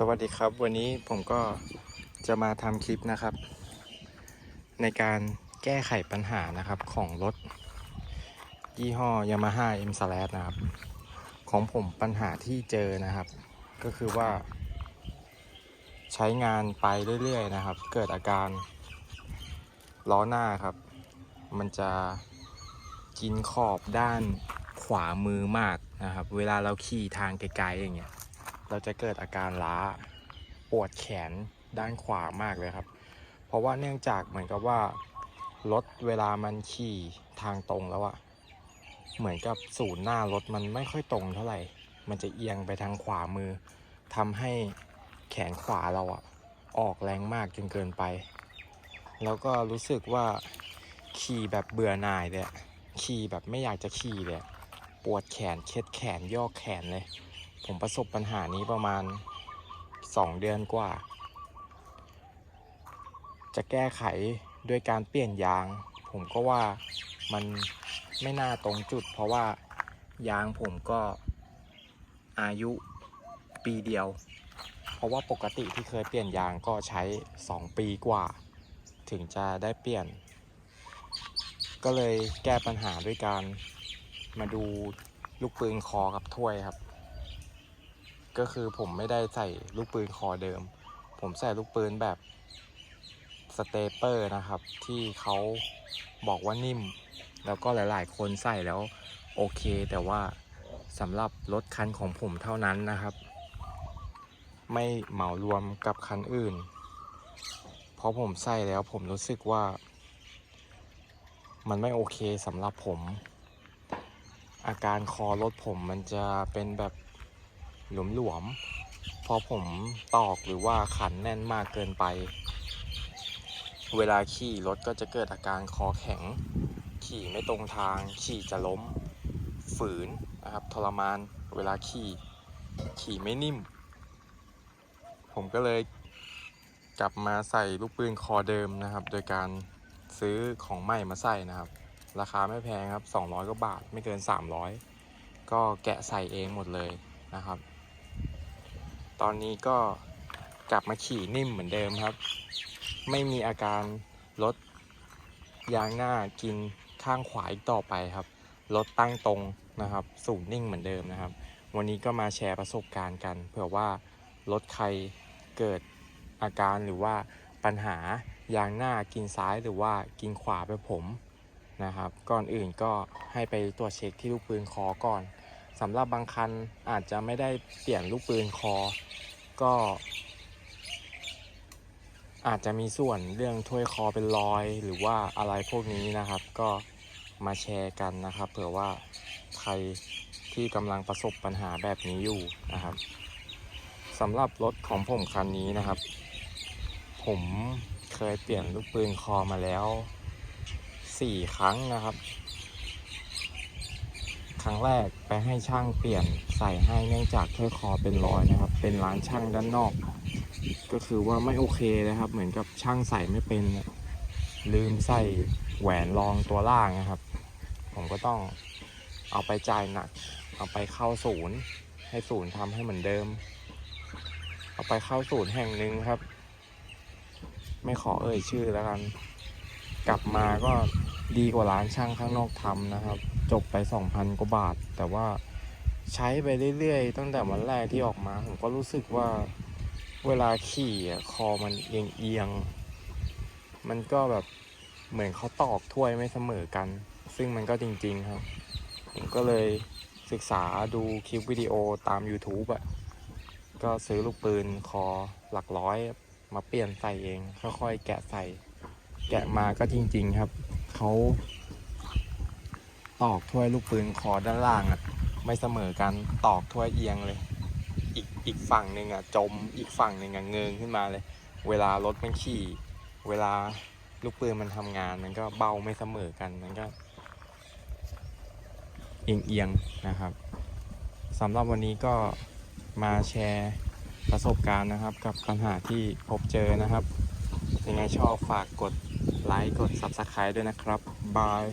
สวัสดีครับ วันนี้ผมก็จะมาทำคลิปนะครับ ในการแก้ไขปัญหานะครับของรถ ยี่ห้อ Yamaha M s l a s นะครับ ของผมปัญหาที่เจอนะครับ ก็คือว่า ใช้งานไปเรื่อยๆนะครับ เกิดอาการล้อหน้าครับ มันจะกินขอบด้านขวามือมากนะครับ เวลาเราขี่ทางไกลๆอย่างเงี้ย เราจะเกิดอาการล้าปวดแขนด้านขวามากเลยครับ เพราะว่าเนื่องจากเหมือนกับว่ารถเวลามันขี่ทางตรงแล้วอะเหมือนกับศูนย์หน้ารถมันไม่ค่อยตรงเท่าไหร่ มันจะเอียงไปทางขวามือทำให้แขนขวาเราอะออกแรงมากจนเกินไป แล้วก็รู้สึกว่าขี่แบบเบื่อหน่ายเลยขี่แบบไม่อยากจะขี่เลยปวดแขนเคล็ดแขนยอกแขนเลย ผมประสบปัญหานี้ประมาณ 2 เดือนกว่า จะแก้ไขด้วยการเปลี่ยนยาง ผมก็ว่ามันไม่น่าตรงจุด เพราะว่ายางผมก็อายุปีเดียว เพราะว่าปกติที่เคยเปลี่ยนยางก็ใช้ 2 ปีกว่า ถึงจะได้เปลี่ยน ก็เลยแก้ปัญหาด้วยการมาดูลูกปืนคอกับถ้วยครับ ก็คือผมไม่ได้ใส่ลูกปืนคอเดิม ผมใส่ลูกปืนแบบสเตเปอร์นะครับ ที่เขาบอกว่านิ่ม แล้วก็หลาย ๆ คนใส่แล้วโอเค แต่ว่าสำหรับรถคันของผมเท่านั้นนะครับ ไม่เหมารวมกับคันอื่น เพราะผมใส่แล้วผมรู้สึกว่า มันไม่โอเคสำหรับผม อาการคอรถผมมันจะเป็นแบบ หลวมๆพอผมตอกหรือว่าขันแน่นมากเกินไป เวลาขี่รถก็จะเกิดอาการคอแข็ง ขี่ไม่ตรงทาง ขี่จะล้ม ฝืนนะครับ ทรมาน เวลาขี่ขี่ไม่นิ่ม ผมก็เลยกลับมาใส่ลูกปืนคอเดิมนะครับ โดยการซื้อของใหม่มาใส่นะครับ ราคาไม่แพงครับ 200กว่าบาทไม่เกิน 300 ก็แกะใส่เองหมดเลยนะครับ ตอนนี้ก็กลับมาขี่นิ่มเหมือนเดิมครับ ไม่มีอาการรถยางหน้ากินข้างขวาอีกต่อไปครับรถตั้งตรงนะครับ สูงนิ่งเหมือนเดิมนะครับ วันนี้ก็มาแชร์ประสบการณ์กันเผื่อว่ารถใครเกิดอาการหรือว่าปัญหายางหน้ากินซ้ายหรือว่ากินขวาไปผมนะครับ ก่อนอื่นก็ให้ไปตรวจเช็คที่ลูกปืนคอก่อน สำหรับบางคันอาจจะไม่ได้เปลี่ยนลูกปืนคอ ก็ อาจจะมีส่วนเรื่องถ้วยคอเป็นรอย หรือว่าอะไรพวกนี้นะครับ ก็มาแชร์กันนะครับเผื่อว่าใครที่กำลังประสบปัญหาแบบนี้อยู่นะครับสำหรับรถของผมคันนี้นะครับ ผมเคยเปลี่ยนลูกปืนคอมาแล้ว 4 ครั้งนะครับ รั้งแรกไปให้ช่างเปลี่ยนใส่ให้เนื่องจากถ้วยคอเป็นรอยนะครับ เป็นร้านช่างด้านนอก ก็คือว่าไม่โอเคนะครับ เหมือนกับช่างใส่ไม่เป็น ลืมใส่แหวนรองตัวล่างนะครับ ผมก็ต้องเอาไปจ่ายหนัก เอาไปเข้าศูนย์ ให้ศูนย์ทำให้เหมือนเดิม เอาไปเข้าศูนย์แห่งหนึ่งครับ ไม่ขอเอ่ยชื่อแล้วกัน กลับมาก็ดีกว่าร้านช่างข้างนอกทำนะครับ จบไป 2,000 กว่าบาท แต่ว่าใช้ไปเรื่อยๆ ตั้งแต่วันแรกที่ออกมา ผมก็รู้สึกว่าเวลาขี่อะคอมันเอียงๆ มันก็แบบเหมือนเขาตอกถ้วยไม่เสมอกัน ซึ่งมันก็จริงๆครับ ผมก็เลยศึกษาดูคลิปวิดีโอตาม YouTube อะก็ซื้อลูกปืนคอหลักร้อยมาเปลี่ยนใส่เอง ค่อยๆ แกะใส่ แกะมาก็จริง ๆครับเขาตอกถ้วยลูกปืนคอด้านล่างอะไม่เสมอกันตอกถ้วยเอียงเลย อีกอีกฝั่งหนึ่งอะจมอีกฝั่งหนึ่งอะเงิงขึ้นมาเลย เวลารถมันขี่ เวลาลูกปืนมันทำงานมันก็เบาไม่เสมอกันมันก็ เอียงเอียงๆนะครับสำหรับวันนี้ก็มาแชร์ประสบการณ์นะครับ กับปัญหาที่พบเจอนะครับ ยังไงชอบฝากกดไลค์กด Subscribe ด้วยนะครับ บาย